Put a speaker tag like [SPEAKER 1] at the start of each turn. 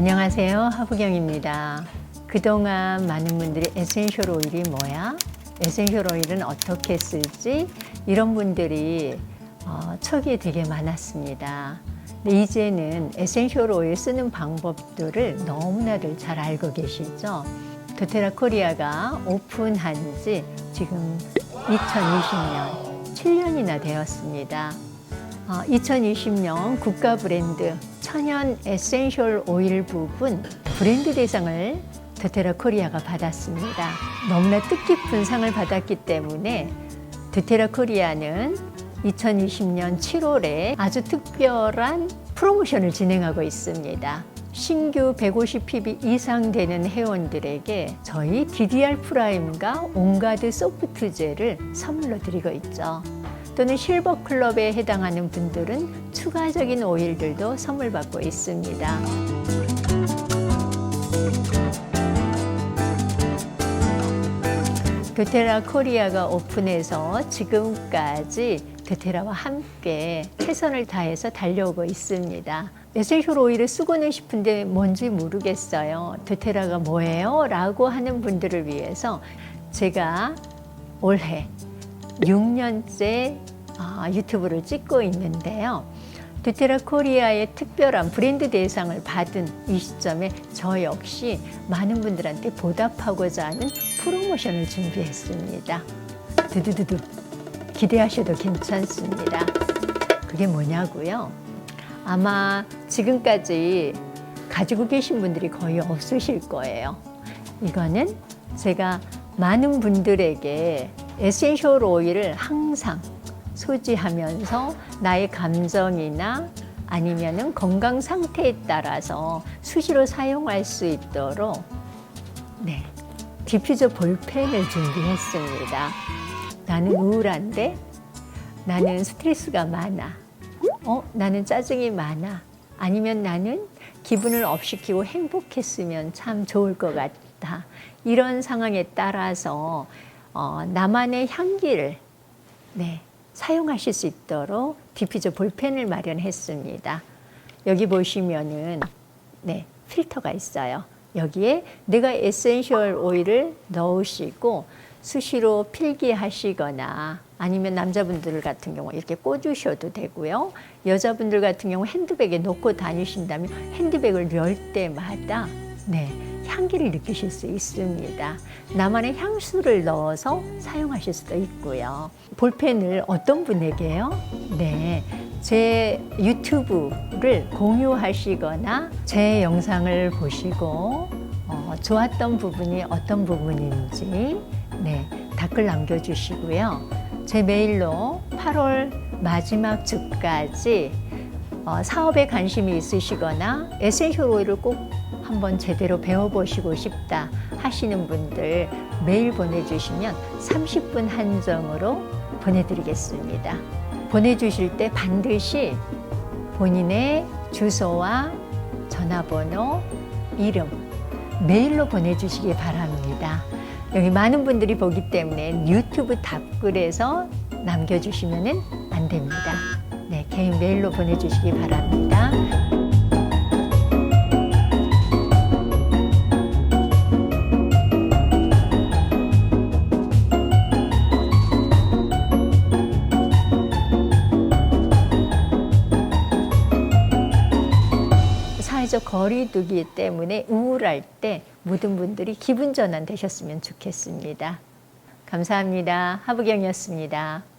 [SPEAKER 1] 안녕하세요. 하부경입니다. 그동안 많은 분들이 에센셜 오일이 뭐야? 에센셜 오일은 어떻게 쓰지? 이런 분들이 어, 척이 되게 많았습니다. 근데 이제는 에센셜 오일 쓰는 방법들을 너무나들 잘 알고 계시죠? 도테라 코리아가 오픈한 지 지금 2020년 7년이나 되었습니다. 어, 2020년 국가 브랜드 천연 에센셜 오일 부분 브랜드 대상을 드테라 코리아가 받았습니다. 너무나 뜻깊은 상을 받았기 때문에 드테라 코리아는 2020년 7월에 아주 특별한 프로모션을 진행하고 있습니다. 신규 150pb 이상 되는 회원들에게 저희 DDR 프라임과 온가드 소프트 젤을 선물로 드리고 있죠. 또는 실버 클럽에 해당하는 분들은 추가적인 오일들도 선물 받고 있습니다. 도테라 코리아가 오픈해서 지금까지 도테라와 함께 최선을 다해서 달려오고 있습니다. 에센셜 오일을 쓰고는 싶은데 뭔지 모르겠어요. 도테라가 뭐예요? 라고 하는 분들을 위해서 제가 올해 6년째 아, 유튜브를 찍고 있는데요. 두테라 코리아의 특별한 브랜드 대상을 받은 이 시점에 저 역시 많은 분들한테 보답하고자 하는 프로모션을 준비했습니다. 두두두두 기대하셔도 괜찮습니다. 그게 뭐냐고요? 아마 지금까지 가지고 계신 분들이 거의 없으실 거예요. 이거는 제가 많은 분들에게 에센셜 오일을 항상 소지하면서 나의 감정이나 아니면은 건강 상태에 따라서 수시로 사용할 수 있도록 네 디퓨저 볼펜을 준비했습니다. 나는 우울한데 나는 스트레스가 많아. 어 나는 짜증이 많아. 아니면 나는 기분을 업시키고 행복했으면 참 좋을 것 같다. 이런 상황에 따라서 어, 나만의 향기를 네, 사용하실 수 있도록 디퓨저 볼펜을 마련했습니다. 여기 보시면은 네, 필터가 있어요. 여기에 내가 에센셜 오일을 넣으시고 수시로 필기하시거나 아니면 남자분들 같은 경우 이렇게 꽂으셔도 되고요. 여자분들 같은 경우 핸드백에 놓고 다니신다면 핸드백을 열 때마다 네, 향기를 느끼실 수 있습니다. 나만의 향수를 넣어서 사용하실 수도 있고요. 볼펜을 어떤 분에게요? 네. 제 유튜브를 공유하시거나 제 영상을 보시고 어, 좋았던 부분이 어떤 부분인지 네, 댓글 남겨주시고요. 제 메일로 8월 마지막 주까지 어, 사업에 관심이 있으시거나 에센셜 오일을 꼭 한번 제대로 배워보시고 싶다 하시는 분들 메일 보내주시면 30분 한정으로 보내드리겠습니다. 보내주실 때 반드시 본인의 주소와 전화번호, 이름, 메일로 보내주시기 바랍니다. 여기 많은 분들이 보기 때문에 유튜브 답글에서 남겨주시면 안 됩니다. 네, 개인 메일로 보내주시기 바랍니다. 사회적 거리두기 때문에 우울할 때 모든 분들이 기분 전환 되셨으면 좋겠습니다. 감사합니다. 하부경이었습니다.